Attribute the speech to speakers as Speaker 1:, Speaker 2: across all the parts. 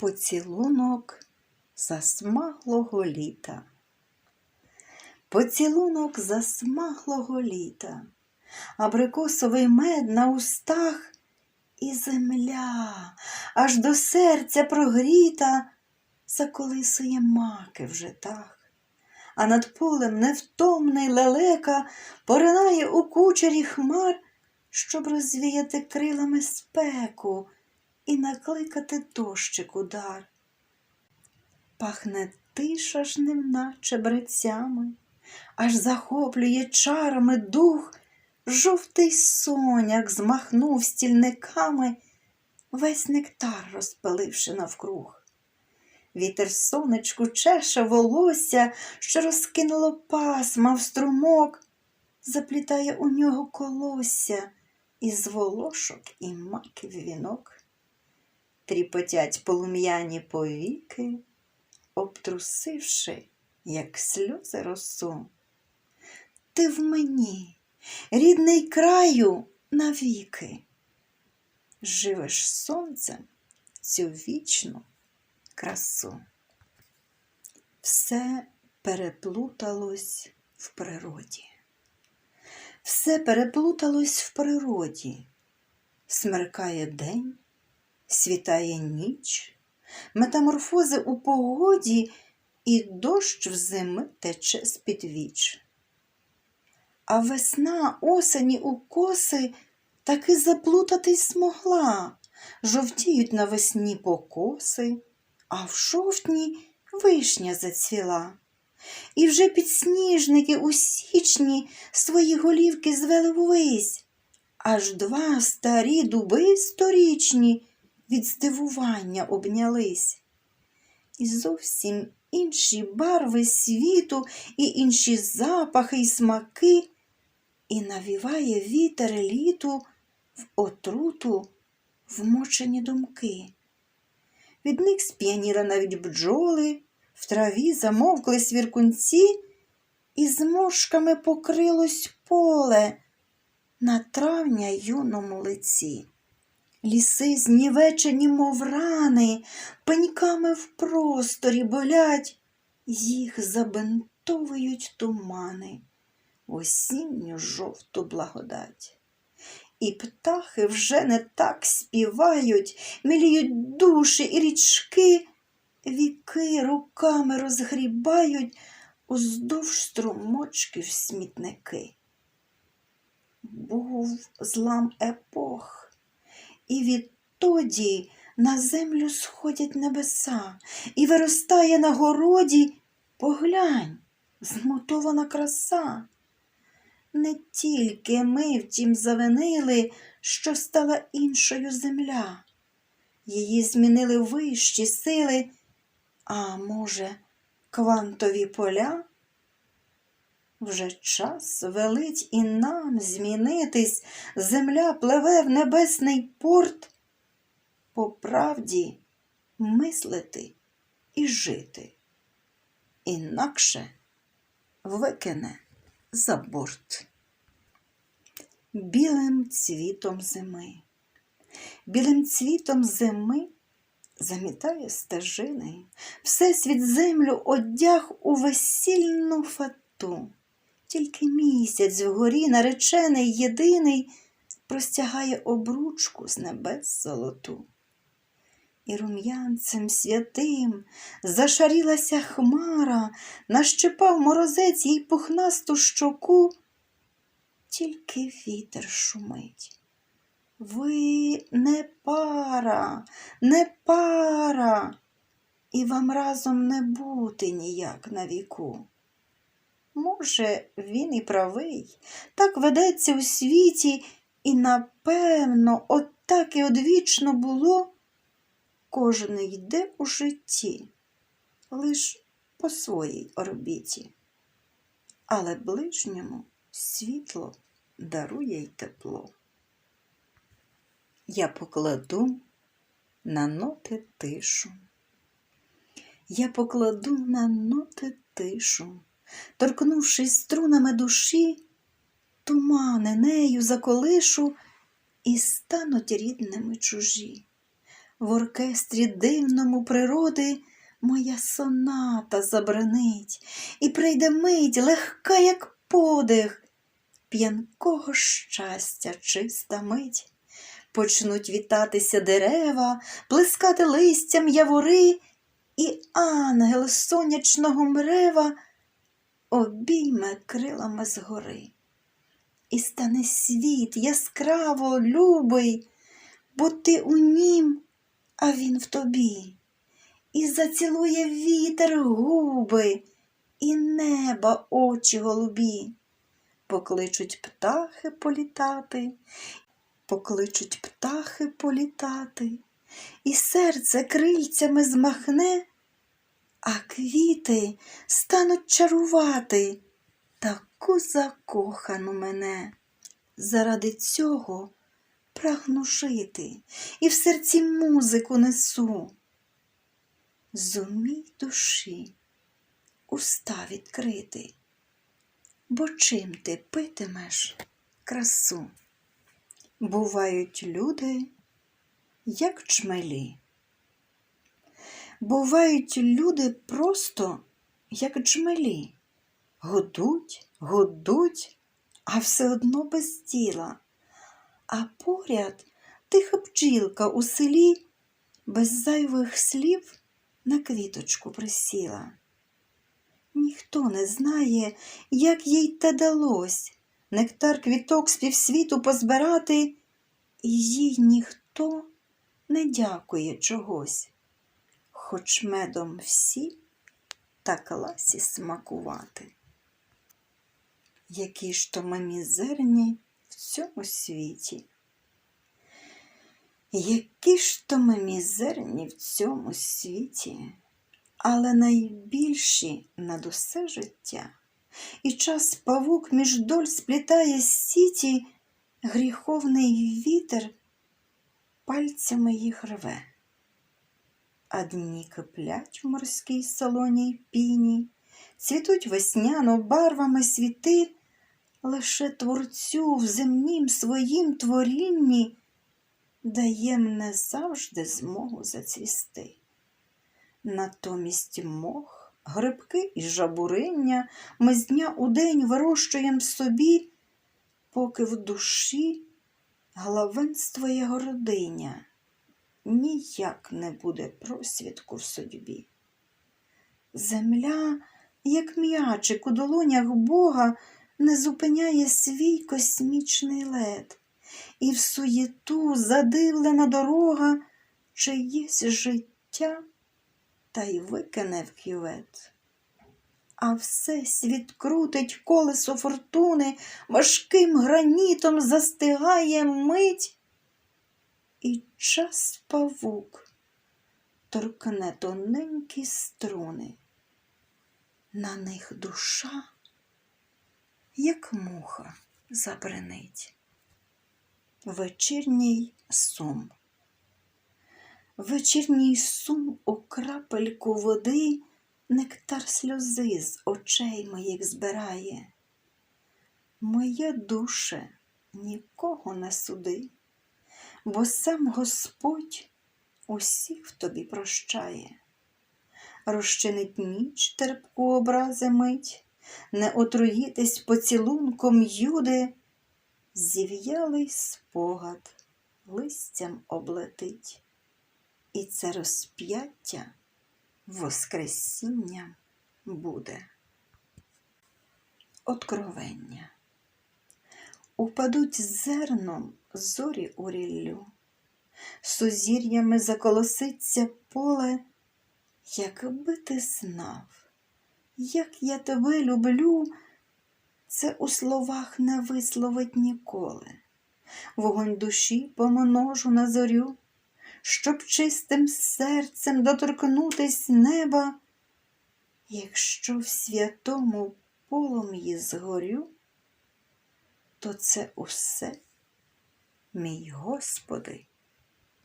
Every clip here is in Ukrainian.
Speaker 1: Поцілунок засмаглого літа. Поцілунок засмаглого літа, абрикосовий мед на устах і земля аж до серця прогріта заколисує маки в житах, а над полем невтомний лелека поринає у кучері хмар, щоб розвіяти крилами спеку і накликати дощик удар. Пахне тиша ж ним брецями, аж захоплює чарами дух, жовтий соняк змахнув стільниками, весь нектар розпиливши навкруг. Вітер сонечку чеше волосся, що розкинуло пасма в струмок, заплітає у нього колосся із волошок і маків вінок. Тріпотять полум'яні повіки, обтрусивши, як сльози росу. Ти в мені, рідний краю, навіки, живеш сонцем цю вічну красу. Все переплуталось в природі. Все переплуталось в природі. Смеркає день, світає ніч, метаморфози у погоді, і дощ в зими тече з-під віч. А весна осені у коси таки заплутатись змогла. Жовтіють навесні покоси, а в жовтні вишня зацвіла. І вже підсніжники у січні свої голівки звели ввись, аж два старі дуби сторічні від здивування обнялись. І зовсім інші барви світу, і інші запахи й смаки, і навіває вітер літу в отруту вмочені думки. Від них сп'яніли навіть бджоли, в траві замовкли свіркунці, і зморшками покрилось поле на травня юному лиці. Ліси знівечені, мов рани, пеньками в просторі болять, їх забентовують тумани, осінню жовту благодать. І птахи вже не так співають, міліють душі і річки, віки руками розгрібають уздовж струмочків смітники. Був злам епох, і відтоді на землю сходять небеса, і виростає на городі, поглянь, змутована краса. Не тільки ми втім завинили, що стала іншою земля. Її змінили вищі сили, а може, квантові поля? Вже час велить і нам змінитись, земля пливе в небесний порт. По правді мислити і жити, інакше викине за борт. Білим цвітом зими. Білим цвітом зими замітає стежини, Всесвіт землю одяг у весільну фату. Тільки місяць вгорі наречений єдиний простягає обручку з небес золоту. І рум'янцем святим зашарілася хмара, нащипав морозець їй пухнасту щоку, тільки вітер шумить. Ви не пара, не пара, і вам разом не бути ніяк на віку. Може, він і правий, так ведеться у світі, і, напевно, от так і одвічно було. Кожен йде у житті, лиш по своїй орбіті, але ближньому світло дарує й тепло. Я покладу на ноти тишу. Я покладу на ноти тишу, торкнувшись струнами душі, тумани нею заколишу і стануть рідними чужі. В оркестрі дивному природи моя соната забранить, і прийде мить легка, як подих, п'янкого щастя чиста мить. Почнуть вітатися дерева, плескати листям явори, і ангел сонячного мрева обійме крилами згори. І стане світ яскраво любий, бо ти у нім, а він в тобі. І зацілує вітер губи, і неба очі голубі. Покличуть птахи політати, покличуть птахи політати, і серце крильцями змахне, а квіти стануть чарувати таку закохану мене. Заради цього прагну жити і в серці музику несу. Зумій душі уста відкрити, бо чим ти питимеш красу? Бувають люди, як чмелі. Бувають люди просто, як джмелі. Годуть, годуть, а все одно без діла. А поряд тиха бджілка у селі без зайвих слів на квіточку присіла. Ніхто не знає, як їй те далось нектар квіток з півсвіту позбирати, і їй ніхто не дякує чогось, хоч медом всі та класі смакувати. Які ж то ми мізерні в цьому світі. Які ж то ми мізерні в цьому світі, але найбільші над усе життя. І час павук між доль сплітає сіті, гріховний вітер пальцями їх рве. А дні киплять в морській солоній піні, цвітуть весняно барвами світи, лише творцю в земнім своїм творінні дає мне завжди змогу зацвісти. Натомість мох, грибки і жабуриння ми з дня у день вирощуєм собі, поки в душі главенство є гординя, ніяк не буде просвідку в судьбі. Земля, як м'ячик у долонях Бога, не зупиняє свій космічний лед, і в суєту задивлена дорога чиєсь життя та й викине в кювет. А все світ крутить колесо фортуни, важким гранітом застигає мить, і час павук торкне тоненькі струни. На них душа, як муха, забринить. Вечірній сум. Вечірній сум у крапельку води нектар сльози з очей моїх збирає. Моя душе нікого не суди, бо сам Господь усіх тобі прощає. Розчинить ніч терпку образи мить, не отруїтесь поцілунком юди, зів'ялий спогад листям облетить і це розп'яття Воскресіння буде. Откровення. Упадуть зерном зорі у ріллю, сузір'ями заколоситься поле, якби ти знав, як я тебе люблю, це у словах не висловить ніколи. Вогонь душі помножу на зорю щоб чистим серцем доторкнутись неба, якщо в святому полум'ї згорю, то це усе, мій Господи,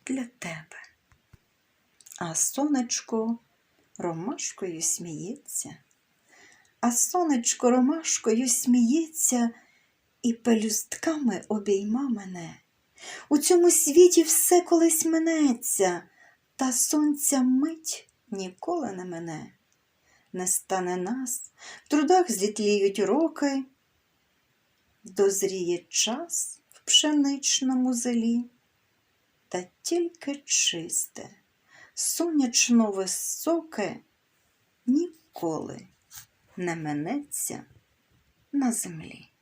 Speaker 1: для тебе. А сонечко ромашкою сміється, а сонечко ромашкою сміється і пелюстками обійма мене. У цьому світі все колись минеться, та сонця мить ніколи не мене. Не стане нас, в трудах зітліють роки, дозріє час в пшеничному зелі, та тільки чисте, сонячно високе ніколи не минеться на землі.